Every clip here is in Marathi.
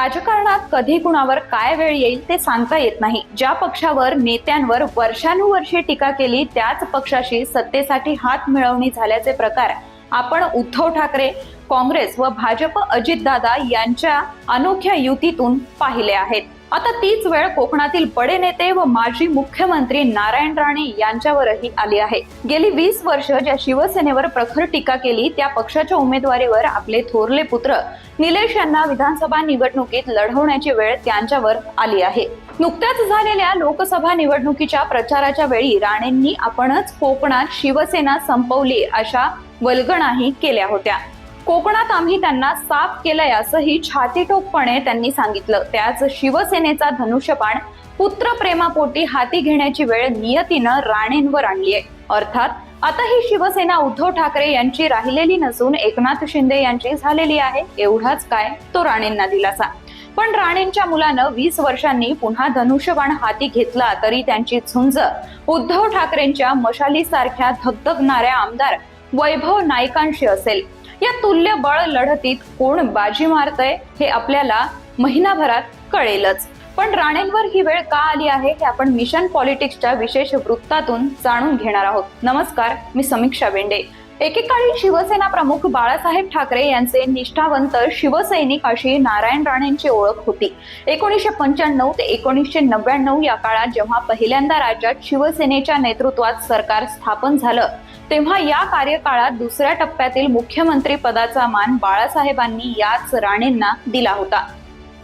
राजकारणात कधी कुणावर काय वेळ येईल ते सांगता येत नाही. ज्या पक्षावर नेत्यांवर वर्षानुवर्षे टीका केली त्याच पक्षाशी सत्तेसाठी हात मिळवणी झाल्याचे प्रकार. आपण उद्धव ठाकरे काँग्रेस व भाजप अजितदादा यांच्या अनोख्या युतीतून पाहिले आहेत. आता तीच वेळ कोकणातील बडे नेते व माजी मुख्यमंत्री नारायण राणे यांच्यावरही आली आहे. गेली वीस वर्ष ज्या शिवसेनेवर प्रखर टीका केली त्या पक्षाच्या उमेदवारीवर आपले थोरले पुत्र निलेश यांना विधानसभा निवडणुकीत लढवण्याची वेळ त्यांच्यावर आली आहे. नुकत्याच झालेल्या लोकसभा निवडणुकीच्या प्रचाराच्या वेळी राणेंनी आपणच कोकणात शिवसेना संपवली अशा वल्गणाही केल्या होत्या. कोकणात आम्ही त्यांना साफ केलंय असंही छातीटोकपणे त्यांनी सांगितलं. त्याच शिवसेनेचा धनुष्यबाण पुत्र प्रेमापोटी हाती घेण्याची वेळ नियतीनं राणेंवर आणली आहे अर्थात आता ही शिवसेना उद्धव ठाकरे यांची राहिलेली नसून एकनाथ शिंदे यांची झालेली आहे एवढाच काय तो राणेंना दिलासा. पण राणेंच्या मुलानं वीस वर्षांनी पुन्हा धनुष्यबाण हाती घेतला तरी त्यांची झुंज उद्धव ठाकरेंच्या मशालीसारख्या धगधगणाऱ्या आमदार वैभव नायकांशी असेल. या तुल्य बळ लढतीत कोण बाजी मारतय हे आपल्याला महिनाभरात कळेलच. पण राणेंवर ही वेळ का आली आहे हे आपण मिशन पॉलिटिक्सच्या विशेष वृत्तातून जाणून घेणार आहोत. नमस्कार मी समीक्षा बेंडे. एकेकाळी शिवसेना प्रमुख बाळासाहेब ठाकरे यांचे निष्ठावंत शिवसैनिक अशी नारायण राणेंची ओळख होती. एकोणीसशे पंच्याण्णव ते एकोणीसशे नव्याण्णव या काळात जेव्हा पहिल्यांदा राज्यात शिवसेनेच्या नेतृत्वात सरकार स्थापन झालं तेव्हा या कार्यकाळात दुसऱ्या टप्प्यातील मुख्यमंत्री पदाचा मान बाळासाहेबांनी याच राणेंना दिला होता.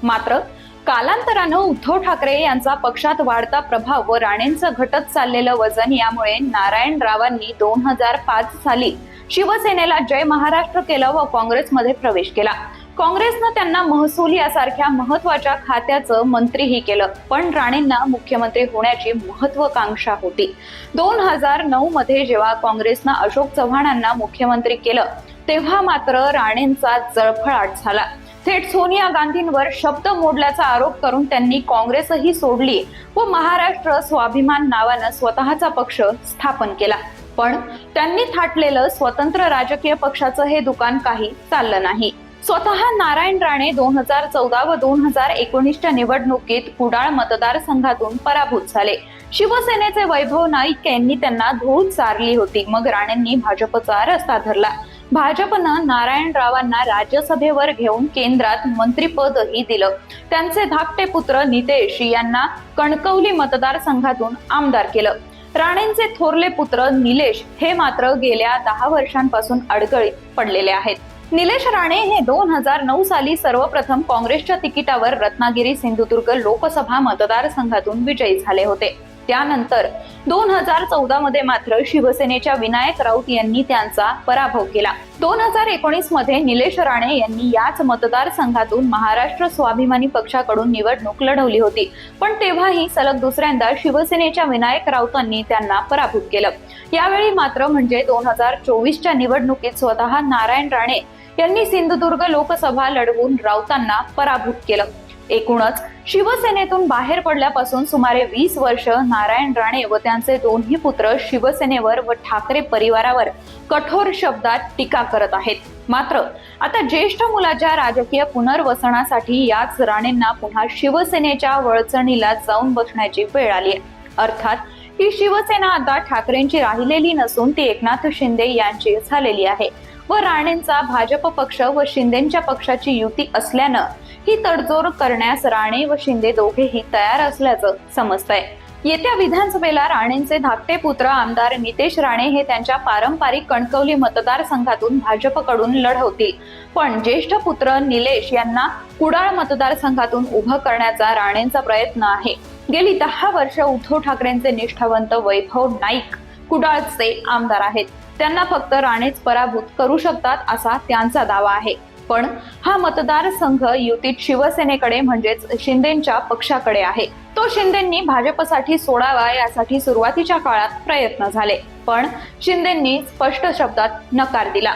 मात्र कालांतरानं उद्धव ठाकरे यांचा पक्षात वाढता प्रभाव व राणेंचं घटत चाललेलं वजन यामुळे नारायण रावांनी दोन हजार पाच साली शिवसेनेला जय महाराष्ट्र केलं व काँग्रेसमध्ये प्रवेश केला. काँग्रेसनं त्यांना महसूल यासारख्या महत्त्वाच्या खात्याचं मंत्रीही केलं. पण राणेंना मुख्यमंत्री होण्याची महत्वाकांक्षा होती. दोन हजार नऊ मध्ये जेव्हा काँग्रेसनं अशोक चव्हाणांना मुख्यमंत्री केलं तेव्हा मात्र राणेंचा जळफळाट झाला. थेट सोनिया गांधींवर शब्द मोडल्याचा आरोप करून त्यांनी काँग्रेसही सोडली व महाराष्ट्र स्वाभिमान नावानं स्वतःचा पक्ष स्थापन केला. पण त्यांनी थाटलेलं स्वतंत्र राजकीय पक्षाचं हे दुकान काही चाललं नाही. स्वतः नारायण राणे दोन हजार चौदा व दोन हजार एकोणीसच्या निवडणुकीत कुडाळ मतदारसंघातून पराभूत झाले. शिवसेनेचे वैभव नाईक यांनी त्यांना धूळ चारली होती. मग राणेंनी भाजपचा रस्ता धरला. भाजपनं नारायण रावांना राज्यसभेवर घेऊन केंद्रात मंत्रीपदही दिलं. त्यांचे धाकटे पुत्र नितेश यांना कणकवली मतदारसंघातून आमदार केलं. राणेंचे थोरले पुत्र निलेश हे मात्र गेल्या दहा वर्षांपासून अडगळीत पडलेले आहेत. निलेश राणे हे दोन हजार नऊ साली सर्वप्रथम काँग्रेसच्या तिकिटावर रत्नागिरी सिंधुदुर्ग लोकसभा मतदारसंघातून विजयी झाले होते. त्यानंतर दोन हजार चौदा मध्ये मात्र शिवसेनेच्या विनायक राऊत यांनी त्यांचा पराभव केला. दोन हजार एकोणीसमध्ये निलेश राणे यांनी याच मतदारसंघातून महाराष्ट्र स्वाभिमानी पक्षाकडून निवडणूक लढवली होती. पण तेव्हाही सलग दुसऱ्यांदा शिवसेनेच्या विनायक राऊतांनी त्यांना पराभूत केलं. यावेळी मात्र म्हणजे दोन हजार चोवीसच्या निवडणुकीत स्वतः नारायण राणे यांनी सिंधुदुर्ग लोकसभा लढवून राऊतांना पराभूत केलं. एकूणच शिवसेनेतून बाहेर पडल्यापासून सुमारे वीस वर्ष नारायण राणे व त्यांचे दोन्ही पुत्र शिवसेनेवर व ठाकरे परिवारावर कठोर शब्दात टीका करत आहेत. मात्र आता ज्येष्ठ मुलाच्या राजकीय पुनर्वसनासाठी याच राणेंना पुन्हा शिवसेनेच्या वळचणीला जाऊन बसण्याची वेळ आली आहे. अर्थात ही शिवसेना आता ठाकरेंची राहिलेली नसून ती एकनाथ शिंदे यांची झालेली आहे. व राणेंचा भाजप पक्ष व शिंदेच्या पक्षाची युती असल्यानं ही तडजोड करण्यास राणे व शिंदे दोघेही तयार असल्याचं समजतंय. येत्या विधानसभेला राणेंचे धाकटे पुत्र आमदार नितेश राणे हे त्यांच्या पारंपरिक कणकवली मतदारसंघातून भाजपकडून लढवतील. पण ज्येष्ठ पुत्र निलेश यांना कुडाळ मतदारसंघातून उभं करण्याचा राणेंचा प्रयत्न आहे. गेली दहा वर्ष उद्धव ठाकरेंचे निष्ठावंत वैभव नाईक कुडाळचे आमदार आहेत. त्यांना फक्त राणेच पराभूत करू शकतात असा त्यांचा दावा आहे. पण हा मतदारसंघ युतीत शिवसेनेकडे म्हणजेच शिंदेच्या पक्षाकडे आहे. तो शिंदेंनी भाजपसाठी सोडावा यासाठी सुरुवातीच्या काळात प्रयत्न झाले. पण शिंदेंनी स्पष्ट शब्दात नकार दिला.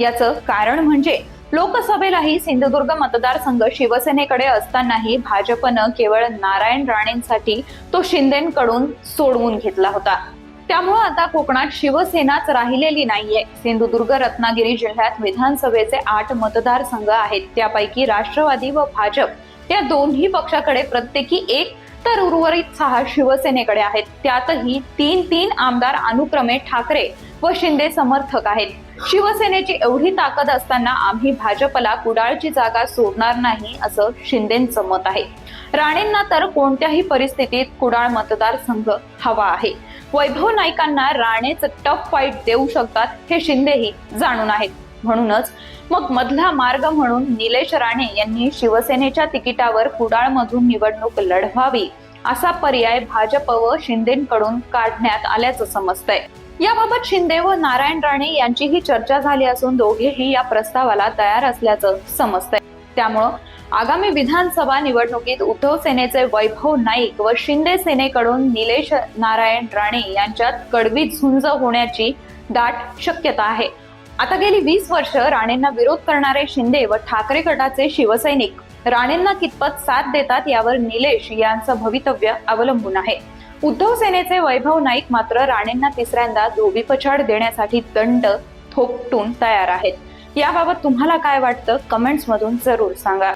याचं कारण म्हणजे लोकसभेलाही सिंधुदुर्ग मतदारसंघ शिवसेनेकडे असतानाही भाजपनं केवळ नारायण राणेंसाठी तो शिंदेकडून सोडवून घेतला होता. त्यामुळं आता कोकणात शिवसेनाच राहिलेली नाहीये. सिंधुदुर्ग रत्नागिरी जिल्ह्यात विधानसभेचे आठ मतदारसंघ आहेत. त्यापैकी राष्ट्रवादी व भाजप. या दोन्ही पक्षाकडे प्रत्येकी एक तर उर्वरित सहा शिवसेनेकडे आहेत. त्यातही तीन तीन आमदार अनुक्रमे ठाकरे व शिंदे समर्थक आहेत. शिवसेनेची एवढी ताकद असताना आम्ही भाजपला कुडाळची जागा सोडणार नाही असं शिंदेचं मत आहे. राणेंना तर कोणत्याही परिस्थितीत कुडाळ मतदारसंघ हवा आहे. वैभव नाईकांना राणेच टफ फाईट देऊ शकतात हे शिंदेही जाणून आहेत. म्हणूनच मग मधला मार्ग म्हणून निलेश राणे यांनी शिवसेनेच्या तिकिटावर कुडाळमधून निवडणूक लढवावी असा पर्याय भाजप व शिंदेकडून काढण्यात आल्याचं समजतंय. याबाबत शिंदे व नारायण राणे यांचीही चर्चा झाली असून दोघेही या प्रस्तावाला तयार असल्याचं समजतंय. त्यामुळं आगामी विधानसभा निवडणुकीत उद्धव सेनेचे वैभव नाईक व शिंदे सेनेकडून निलेश नारायण राणे यांच्यात कडवी झुंज होण्याची दाट शक्यता आहे. आता गेली वीस वर्ष राणेंना विरोध करणारे शिंदे व ठाकरे गटाचे शिवसैनिक. राणेंना कितपत साथ देतात यावर निलेश यांचं भवितव्य अवलंबून आहे. उद्धव सेनेचे वैभव नाईक मात्र राणेंना तिसऱ्यांदा धोबीपछाड देण्यासाठी दंड थोपटून तयार आहेत. याबाबत तुम्हाला काय वाटतं? कमेंट्स मधून जरूर सांगा.